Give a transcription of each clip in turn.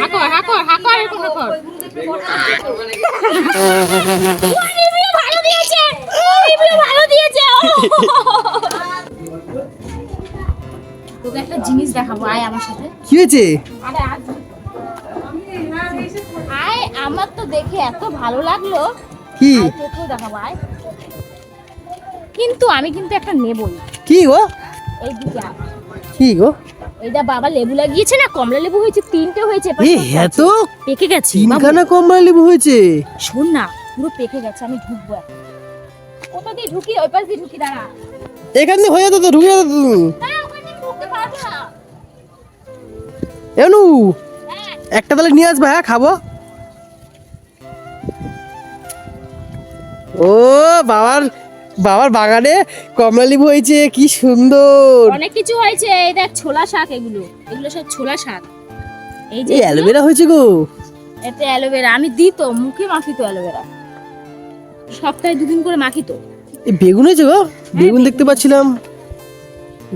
হাকর হাকর হাকর এরকম হাকর। ভালো দিয়েছে ভালো দিয়েছে তোকে একটা জিনিস দেখাবো আয় আমার সাথে। কি হয়েছে? আরে আয়। আমার তো দেখে এত ভালো লাগল। কি? তোকেও দেখাবো আয়। কিন্তু আমি কিন্তু একটা নেবই। কি গো? এই দিকে কি গো? এইটা বাবা লেবু লাগিয়েছে না? কমলা লেবু হয়েছে তিনটে হয়েছে। এবার এ সব হ্যাঁ পেকে গেছে। তিনখানা কমলা লেবু হয়েছে। শোন না পুরো পেকে গেছে আমি ঢুকবো। ওটা দিয়ে ঢুকি? ওই পাশ দিয়ে ঢুকি দাঁড়া। এখান দিয়ে হয়ে যেত তো ঢুকে যেত তুমি। এনু হ্যাঁ। একটা তাহলে নিয়ে আসবে হ্যাঁ খাব। ও বাবার বাবার বাগানে কমলা লেবু হয়েছে কি সুন্দর। অনেক কিছু হয়েছে এই দেখ ছোলা শাক এগুলো এগুলো সব ছোলা শাক। এই যে অ্যালোভেরা হয়েছে গো। এটা অ্যালোভেরা আমি দিই তো মুখে মাখি তো অ্যালোভেরা। সপ্তাহে দুদিন করে মাখি তো এই বেগুন হয়েছে গো বেগুন দেখতে পাচ্ছিলাম।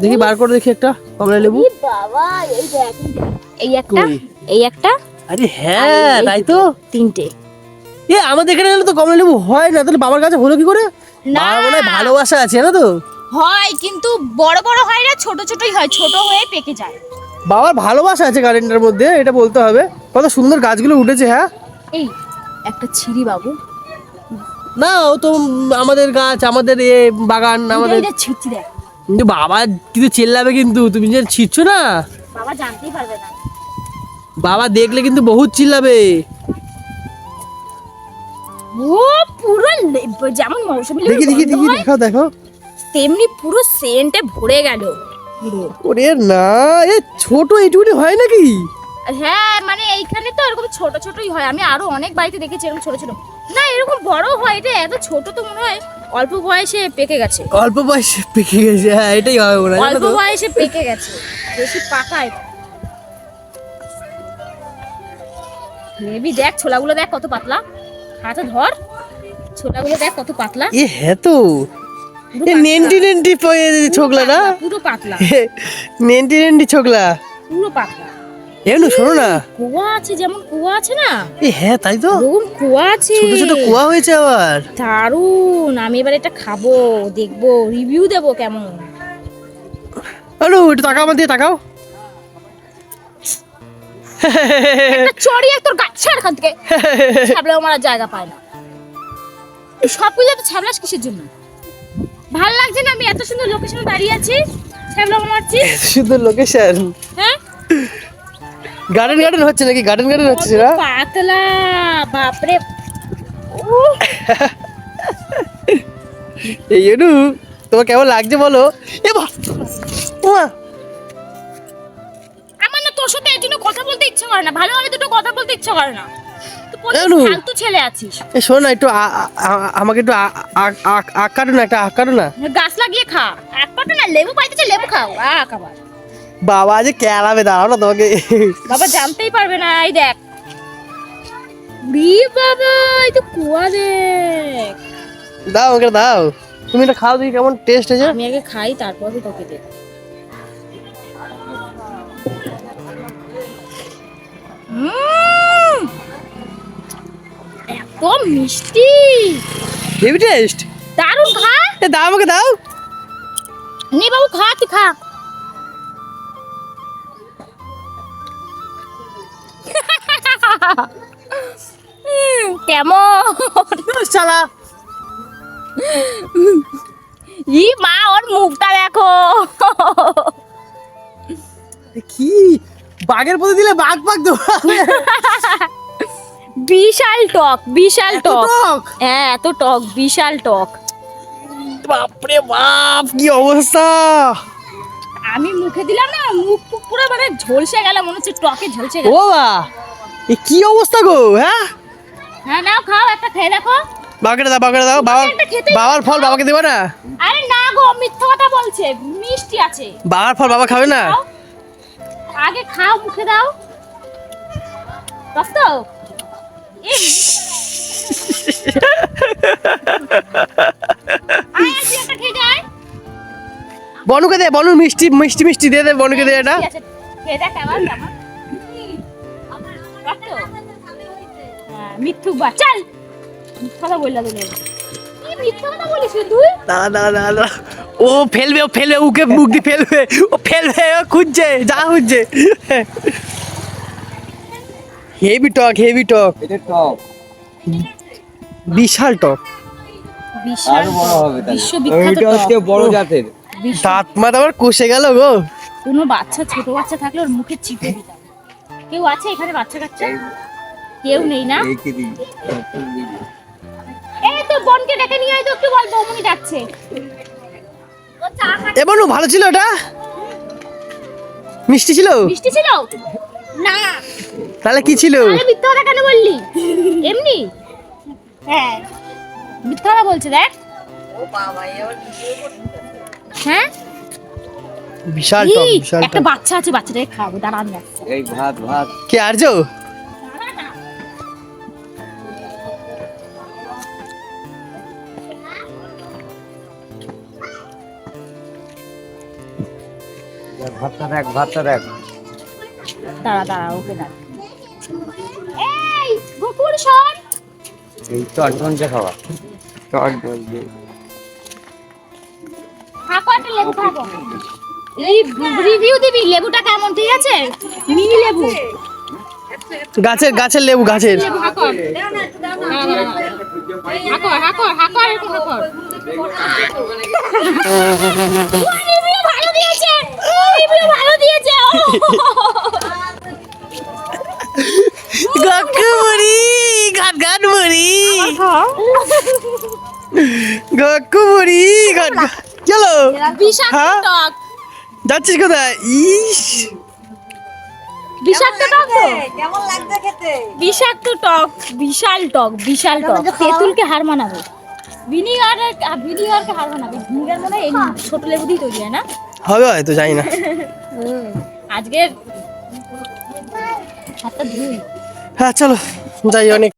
দেখি বার করে দেখি একটা কমলা লেবু। বাবা এই দেখ এই একটা? এই একটা আরে হ্যাঁ তাই তো। তিনটে। এ আমাদের এখানে তো কমলা লেবু হয় না তাহলে বাবার কাছে হলো কি করে? না। ভালোবাসা আছে না তো? হয় কিন্তু বড় বড় হয় না ছোট ছোটই হয় ছোট হয়ে পেকে যায়। বাবার ভালোবাসা আছে গার্ডেনটার মধ্যে এটা বলতে হবে। কত সুন্দর গাছগুলো উঠেছে হ্যাঁ? এই একটা ছিরি বাবু। না ও তো আমাদের গাছ আমাদের এ বাগান আমাদের এটা ছিটছি দেখ। কিন্তু বাবা কিন্তু চেল্লাবে কিন্তু তুমি যে ছিটছো না? বাবা জানতেই পারবে না। বাবা দেখলে কিন্তু বহুত চিল্লাবে। ও যেমন মৌসুমি দেখি দেখি দেখি দেখো দেখো তেমনি পুরো সেন্টে ভরে গেল। ওরে না এ ছোট এইটুকুনি হয় নাকি? হ্যাঁ মানে এইখানে তো এরকম ছোট ছোটই হয়। আমি আরও অনেক বাড়িতে দেখেছি এরকম ছোট ছোট। না এরকম বড় হয় এটা এত ছোট তো মনে হয় অল্প বয়সে পেকে গেছে। অল্প বয়সে পেকে গেছে হ্যাঁ এটাই হবে মনে হয় জানো অল্প? বয়সে পেকে গেছে। বেশি পাকা এটা মেবি দেখ ছোলাগুলো দেখ কত পাতলা। হাতে ধর। ছোলাগুলো দেখ কত পাতলা। এ হ্যাঁ তো। এ। নেন্টি নেন্টি ছোকলা না? পুরো পাতলা। নেন্টি নেন্টি ছোকলা পুরো পাতলা। এমন শোনো না। কুয়া আছে যেমন কুয়া আছে না? এ হ্যাঁ তাই তো। ওরকম কুয়া আছে। ছোট ছোট কুয়া হয়েছে আবার। দারুণ আমি এবার এটা খাব দেখব রিভিউ দেবো কেমন। আরে একটু তাকাও আমার দিয়ে তাকাও। একটা চড়িয়ে তোর গাছ ছাড় এখান থেকে। ছাবলাও মারার জায়গা পায় না। এই সব কিছু এত কিসের জন্য? ভালো লাগছে না আমি এত সুন্দর লোকেশনে দাঁড়িয়ে আছি? ছাবলা মারছি সুন্দর লোকেশন হ্যাঁ? গার্ডেন গার্ডেন হচ্ছে নাকি? গার্ডেন গার্ডেন হচ্ছে সেটা পাতলা বাপরে। এই এনু তোমার কেমন লাগছে বলো? এ! ওমা! আমার না তোর সাথে এই জন্য কথা বলতে ইচ্ছা করে না। ভালোভাবে দুটো কথা বলতে ইচ্ছা করে না? ফালতু ছেলে আছিস। এ শোনো না একটু আ- আ- আ- আমাকে একটু আ- আ- আ- আখ কাটো না একটা আখ কাটো না। গাছ লাগিয়ে খা। এক পাটা না লেবু পাইতেছে লেবু খাও। আ খাবার বাবা যে কেলাবে দাঁড়াও না তোমাকে। বাবা জানতেই পারবে না এই দেখ। রি বাবা এই তো কুয়া দেখ। দাও আমাকে দাও। তুমি এটা খাও দেখি কেমন টেস্ট আছে আমি আগে খাই তারপরে তোকে দে উম, এত মিষ্টি। হেভি টেস্ট দারুণ খা। এ দাও আমাকে দাও। নে বাবু খা তুই খা। কেমন? চালা ই মা ওর মুখটা দেখো। কি? বাঘের পথে দিলে বাঘ বাঘ দৌড়াবে। বিশাল টক বিশাল টক? হ্যাঁ এত টক বিশাল টক। বাপরে বাপ কি অবস্থা? আমি মুখে দিলাম না মুখ পুরো মানে ঝলসে গেল মনে হচ্ছে টকে ঝলসে গেল। ও বা এ কি অবস্থা গো হ্যাঁ? হ্যাঁ নাও খাও একটা খেয়ে দেখো। বাবাকে দাও বাবাকে দাও বাবা বাবার ফল বাবাকে দেবে না? আরে না গো মিথ্যা কথা বলছে মিষ্টি আছে। বাবার ফল বাবা খাবে না। আগে খাও মুখে দাও। বাস বনুকে দে বনু মিষ্টি মিষ্টি মিষ্টি দিয়ে দে, বনুকে দে এটা মিথ্যুক বা চল মিথ্যা। ও ফেলবে ও ফেলবে, ওকে মুখ দিয়ে ফেলবে, ও ফেলবে খুঁজছে, যা খুঁজছে হেভি টক হেভি টক এটা টপ বিশাল টক বিশাল আরও বড় হবে এটা হচ্ছে টক। বড় জাতের। দাঁত মাত আবার কষে গেল গো। কোনো বাচ্চা ছোট বাচ্চা থাকলে ওর মুখে চিপে দিতাম কেউ আছে এখানে বাচ্চা কাচ্চা? কেউ নেই না? এই তোর বোনকে ডেকে নিয়ে তো একটু বল বৌমনি ডাকছে। ও চা ভালো ছিল ওটা? মিষ্টি ছিল? মিষ্টি ছিল? না। তাহলে কি ছিল? আরে মিথ্যা কথা কেন বললি? এমনি? হ্যাঁ। মিথ্যা কথা বলছে দেখ। হ্যাঁ? বিশাল টক বিশাল একটা বাচ্চা আছে বাচ্চাটাকে খাওয়াবো দাঁড়া আমি আসছি এই ভাত ভাত। কে না। ভাতটা দেখ ভাতটা দেখ। দাঁড়া দাঁড়া ওকে দাঁড়া এই গোকুল শোন। এই তো চট ঘণ্টা খাওয়া। চট বলবে খাকো একটা লেবু খাব। এই রিভিউ দিবি লেবুটা কেমন ঠিক আছে? মিনি লেবু। গাছের গাছের লেবু গাছের। ভালো দিয়েছে। ভালো দিয়েছে। গাকু মুড়ি গাট গাট মুড়ি গাকু মুড়ি গাট গাট। চলো হ্যাঁ? টক যাচ্ছিস কোথায় ইস বিষাক্ত টক কেমন লাগছে খেতে? বিষাক্ত টক বিশাল টক বিশাল টক তেঁতুলকে হার মানাবে। ভিনিগার ভিনিগারকে হার মানাবে। ভিনিগার মনে হয় এই ছোট লেবু দিয়ে তৈরি হয় না? হবে হয়তো জানি না। আজকের হাতটা ধুই হ্যাঁ চলো যাই অনেক।